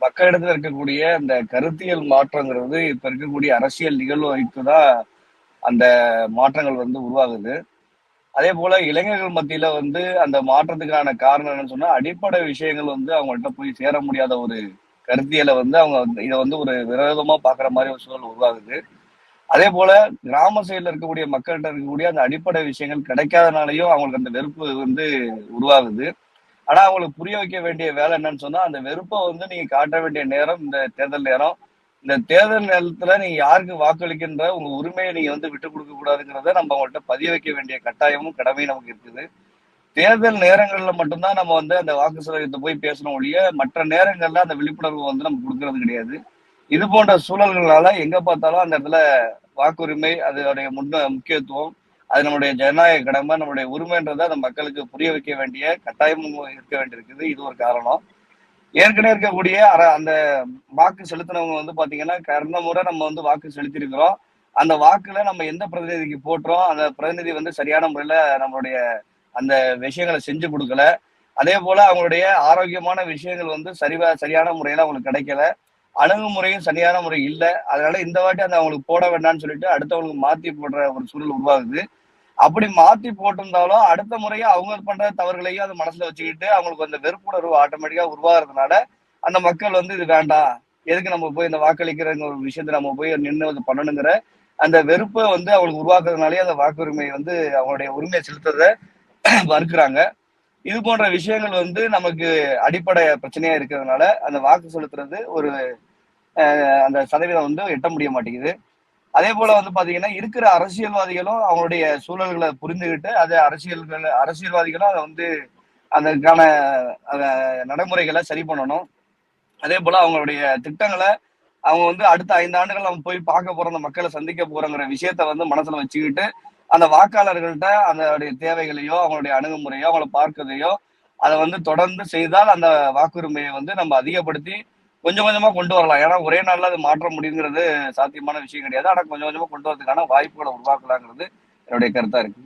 மக்களிடத்துல இருக்கக்கூடிய அந்த கருத்தியல் மாற்றங்கிறது இப்ப இருக்கக்கூடிய அரசியல் நிகழ்வு வைத்து தான் அந்த மாற்றங்கள் வந்து உருவாகுது. அதே போல இளைஞர்கள் மத்தியில வந்து அந்த மாற்றத்துக்கான காரணம் என்னன்னு சொன்னா அடிப்படை விஷயங்கள் வந்து அவங்கள்ட்ட போய் சேர முடியாத ஒரு கருத்தியலை வந்து அவங்க வந்து இதை வந்து ஒரு விரோதமா பாக்குற மாதிரி ஒரு சூழல் உருவாகுது. அதே போல கிராம சைடுல இருக்கக்கூடிய மக்கள்கிட்ட இருக்கக்கூடிய அந்த அடிப்படை விஷயங்கள் கிடைக்காதனாலையும் அவங்களுக்கு அந்த வெறுப்பு வந்து உருவாகுது. ஆனா அவங்களுக்கு புரிய வைக்க வேண்டிய வேலை என்னன்னு சொன்னா அந்த வெறுப்பை வந்து நீங்க காட்ட வேண்டிய நேரம் இந்த தேர்தல் நேரம் இந்த தேர்தல் நேரத்துல நீங்க யாருக்கு வாக்களிக்கின்ற உங்க உரிமையை நீங்க வந்து விட்டு கொடுக்க கூடாதுங்கிறத நம்ம அவங்கள்ட்ட பதிய வைக்க வேண்டிய கட்டாயமும் கடமையும் நமக்கு இருக்குது. தேர்தல் நேரங்கள்ல மட்டும்தான் நம்ம வந்து அந்த வாக்கு சதவீதத்தை போய் பேசணும் ஒழிய மற்ற நேரங்கள்ல அந்த விழிப்புணர்வு வந்து நம்ம கொடுக்கறது கிடையாது. இது போன்ற சூழல்களால எங்க பார்த்தாலும் அந்த இடத்துல வாக்குரிமை அதனுடைய முன்ன முக்கியத்துவம் அது நம்முடைய ஜனநாயக கடமை நம்முடைய உரிமைன்றதை அந்த மக்களுக்கு புரிய வைக்க வேண்டிய கட்டாயமும் இருக்க வேண்டியிருக்குது. இது ஒரு காரணம். ஏற்கனவே இருக்கக்கூடிய அந்த வாக்கு செலுத்தினவங்க வந்து பாத்தீங்கன்னா கடந்த முறை நம்ம வந்து வாக்கு செலுத்திருக்கிறோம் அந்த வாக்குல நம்ம எந்த பிரதிநிதிக்கு போட்டுறோம் அந்த பிரதிநிதி வந்து சரியான முறையில நம்மளுடைய அந்த விஷயங்களை செஞ்சு கொடுக்கல. அதே போல அவங்களுடைய ஆரோக்கியமான விஷயங்கள் வந்து சரிவா சரியான முறையில அவங்களுக்கு கிடைக்கல. அணுகுமுறையும் சரியான முறை இல்ல. அதனால இந்த வாட்டி அந்த அவங்களுக்கு போட வேண்டாம்னு சொல்லிட்டு அடுத்தவங்களுக்கு மாத்தி போடுற ஒரு சூழல் உருவாகுது. அப்படி மாத்தி போட்டிருந்தாலும் அடுத்த முறையும் அவங்க பண்ற தவறுகளையும் அது மனசுல வச்சுக்கிட்டு அவங்களுக்கு அந்த வெறுப்புணர்வு ஆட்டோமேட்டிக்கா உருவாகிறதுனால அந்த மக்கள் வந்து இது வேண்டாம். எதுக்கு நம்ம போய் இந்த வாக்களிக்கிறங்கிற ஒரு விஷயத்த நம்ம போய் நின்று அது பண்ணணுங்கிற அந்த வெறுப்பை வந்து அவங்களுக்கு உருவாக்குறதுனாலே அந்த வாக்குரிமையை வந்து அவங்களுடைய உரிமையை செலுத்துறத மறுக்கிறாங்க. இது போன்ற விஷயங்கள் வந்து நமக்கு அடிப்படை பிரச்சனையா இருக்கிறதுனால அந்த வாக்கு செலுத்துறது ஒரு அந்த சதவீதம் வந்து எட்ட முடிய மாட்டேங்குது. அதே போல வந்து பாத்தீங்கன்னா இருக்கிற அரசியல்வாதிகளும் அவங்களுடைய சூழல்களை புரிந்துகிட்டு அதை அரசியல்கள் அரசியல்வாதிகளும் அதை வந்து அதற்கான அத நடைமுறைகளை சரி பண்ணணும். அதே போல அவங்களுடைய திட்டங்களை அவங்க வந்து அடுத்த ஐந்து ஆண்டுகள் அவங்க போய் பார்க்க போற அந்த மக்களை சந்திக்க போறங்கிற விஷயத்த வந்து மனசுல வச்சுக்கிட்டு அந்த வாக்காளர்கள்ட்ட அதனுடைய தேவைகளையோ அவங்களுடைய அணுகுமுறையோ அவங்கள பார்க்கறதையோ அதை வந்து தொடர்ந்து செய்தால் அந்த வாக்குரிமையை வந்து நம்ம அதிகப்படுத்தி கொஞ்சம் கொஞ்சமா கொண்டு வரலாம். ஏன்னா ஒரே நாள்ல அது மாற்ற முடியுங்கிறது சாத்தியமான விஷயம் கிடையாது. ஆனா கொஞ்சம் கொஞ்சமா கொண்டு வரதுக்கான வாய்ப்புகளை உருவாக்கலாங்கிறது என்னுடைய கருத்தா இருக்கு.